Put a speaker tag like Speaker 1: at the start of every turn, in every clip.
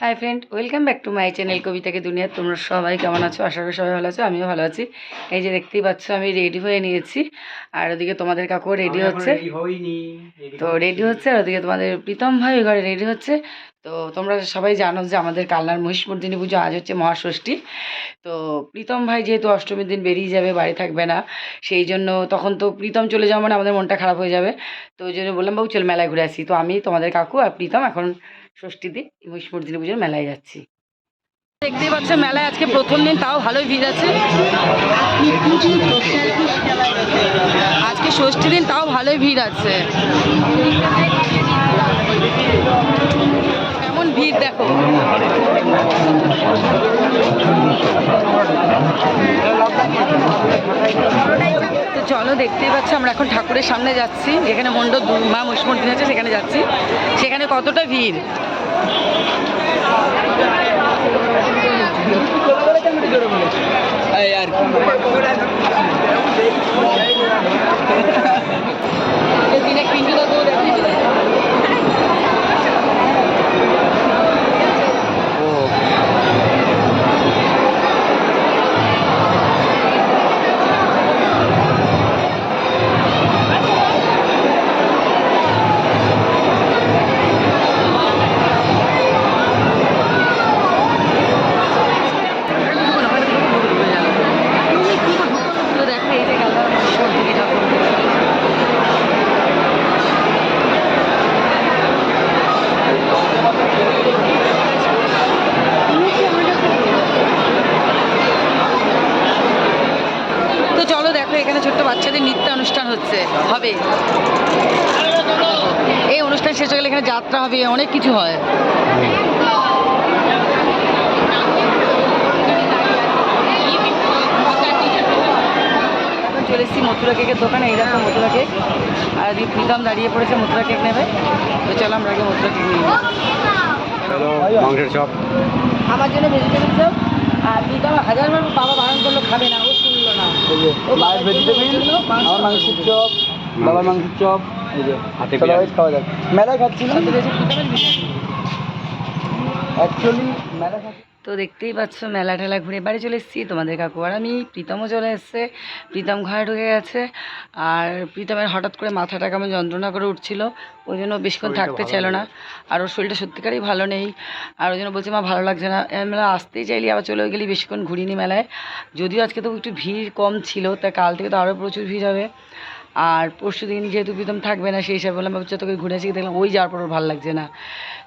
Speaker 1: Hi friend welcome back to my channel কবিতাকে দুনিয়া তোমরা সবাই কেমন আছো? আশা করি সবাই ভালো আছো আমিও ভালো আছি। এই যে দেখতেই পাচ্ছ আমি রেডি হয়ে নিয়েছি। আর ওদিকে তোমাদের কাকু রেডি হচ্ছে। তো রেডি হচ্ছে আর ওদিকে তোমাদের প্রীতম ভাই ওই ঘরে রেডি হচ্ছে। তো তোমরা সবাই জানো যে আমাদের কালনার মহিষমর্দিনী পুজো আজ হচ্ছে মহাষষ্ঠী। তো প্রীতম ভাই যেহেতু অষ্টমীর দিন বেরিয়ে যাবে বাড়ি থাকবে না সেই জন্য তখন তো প্রীতম চলে যাওয়া মানে আমাদের মনটা খারাপ হয়ে যাবে। তো ওই জন্য বললাম বাবু চল মেলায় ঘুরে আসি। তো আমি তোমাদের কাকু আর প্রীতম এখন ষষ্ঠীতে মহিষমর্দিনী পুজোর মেলায় যাচ্ছি। দেখতেই পাচ্ছ, মেলায় আজকে প্রথম দিন, তাও ভালোই ভিড় আছে। আজকে ষষ্ঠী দিন, তাও ভালোই ভিড় আছে। ভিড় দেখো। তো চলো, দেখতেই পাচ্ছ, আমরা এখন ঠাকুরের সামনে যাচ্ছি। যেখানে মণ্ডপ মা মুসমন্ডি আছে, সেখানে যাচ্ছি। সেখানে কতটা ভিড়? বাচ্চাদের নৃত্য অনুষ্ঠান হচ্ছে। হবে। এই অনুষ্ঠান শেষ হয়ে গেলে এখানে যাত্রা হবে অনেক কিছু হয়। চলে এসেছি মথুরা কেকের দোকানে এই দেখো মথুরা কেক। আর প্রীতম দাঁড়িয়ে পড়েছে মথুরা কেক নেবে। তো চলো আমরা আগে মথুরা কেক নিয়ে
Speaker 2: মাংসের চপ
Speaker 1: আমার জন্য ভেজিটেবল চপ আর প্রীতম হাজারবার বাবা বারণ করল খাবে না। ও ও বাবার জন্য মাংস
Speaker 3: আমার মাংসের চপ বাবার মাংসের চপ এই যে খাওয়া যাক। মেলায় খাচ্ছি না। অ্যাকচুয়ালি মেলা খাচ্ছি
Speaker 1: তো দেখতেই পাচ্ছ মেলা টেলা ঘুরে বাড়ি চলে এসেছি। তোমাদের কাকু আর আমি প্রীতমও চলে এসছে। প্রীতম ঘরে ঢুকে গেছে। আর প্রীতমের হঠাৎ করে মাথাটা কেমন যন্ত্রণা করে উঠছিল। ওই জন্য বেশিক্ষণ থাকতে চাইলো না। আর ওর শরীরটা সত্যিকারই ভালো নেই। আর ওই জন্য বলছে মা ভালো লাগছে না। মেলা আসতেই চাইলি আবার চলে গেলি বেশিক্ষণ ঘুরিনি মেলায়। যদিও আজকে তো একটু ভিড় কম ছিল তা কাল থেকে তো আরও প্রচুর ভিড় হবে। আর পরশু দিন যেহেতু প্রীতম থাকবে না সেই হিসাবে বললাম বাচ্চা তোকে ঘুরে আসি। দেখলাম ওই যাওয়ার পর ভালো লাগছে না।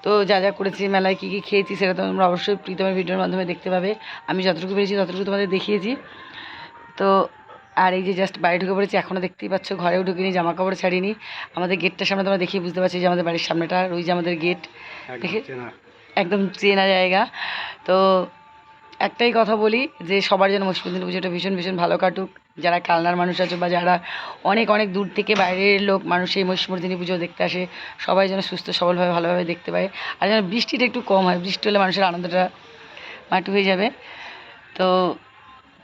Speaker 1: তো যা যা করেছি মেলায় কী কী খেয়েছি সেটা তো তোমরা অবশ্যই প্রীতমের ভিডিওর মাধ্যমে দেখতে পাবে। আমি যতটুকু পেরেছি ততটুকু তোমাদের দেখিয়েছি। তো আর এই যে জাস্ট বাড়ি ঢুকে পড়েছি এখনও দেখতেই পাচ্ছ ঘরেও ঢুকিনি জামা কাপড় ছাড়িনি। আমাদের গেটটার সামনে তোমরা দেখিয়ে বুঝতে পারছি যে আমাদের বাড়ির সামনেটা ওই যে আমাদের গেট। দেখে একদম চেনা জায়গা। তো একটাই কথা বলি যে সবার যেন মহিষমন্দির পুজোটা ভীষণ ভীষণ ভালো কাটুক। যারা কালনার মানুষ আছে বা যারা অনেক অনেক দূর থেকে বাইরের লোক মানুষ এই মহিষমর্দিনী পুজো দেখতে আসে, সবাই যেন সুস্থ, সবলভাবে, ভালোভাবে দেখতে পায়। আর যেন বৃষ্টিটা একটু কম হয়, বৃষ্টি হলে মানুষের আনন্দটা মাটি হয়ে যাবে। তো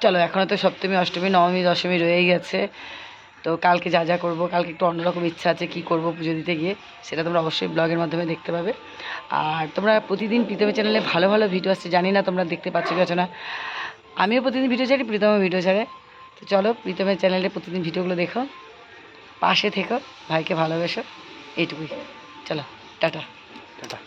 Speaker 1: চলো এখনও তো সপ্তমী, অষ্টমী, নবমী, দশমী রয়েই গেছে। তো কালকে যা যা করব, কালকে একটু অন্যরকম ইচ্ছা আছে কী করব পুজো দিতে গিয়ে, সেটা তোমরা অবশ্যই ব্লগের মাধ্যমে দেখতে পাবে। আর তোমরা প্রতিদিন প্রীতমের চ্যানেলে ভালো ভালো ভিডিও আসছে, জানি না তোমরা দেখতে পাচ্ছ কি না। আমিও প্রতিদিন ভিডিও ছাড়ি, প্রীতমও ভিডিও ছাড়ে। তো চলো প্রীতমের চ্যানেলে প্রতিদিন ভিডিওগুলো দেখো। পাশে থেকো, ভাইকে ভালোবেসো। এইটুকুই। চলো, টাটা।
Speaker 2: টাটা।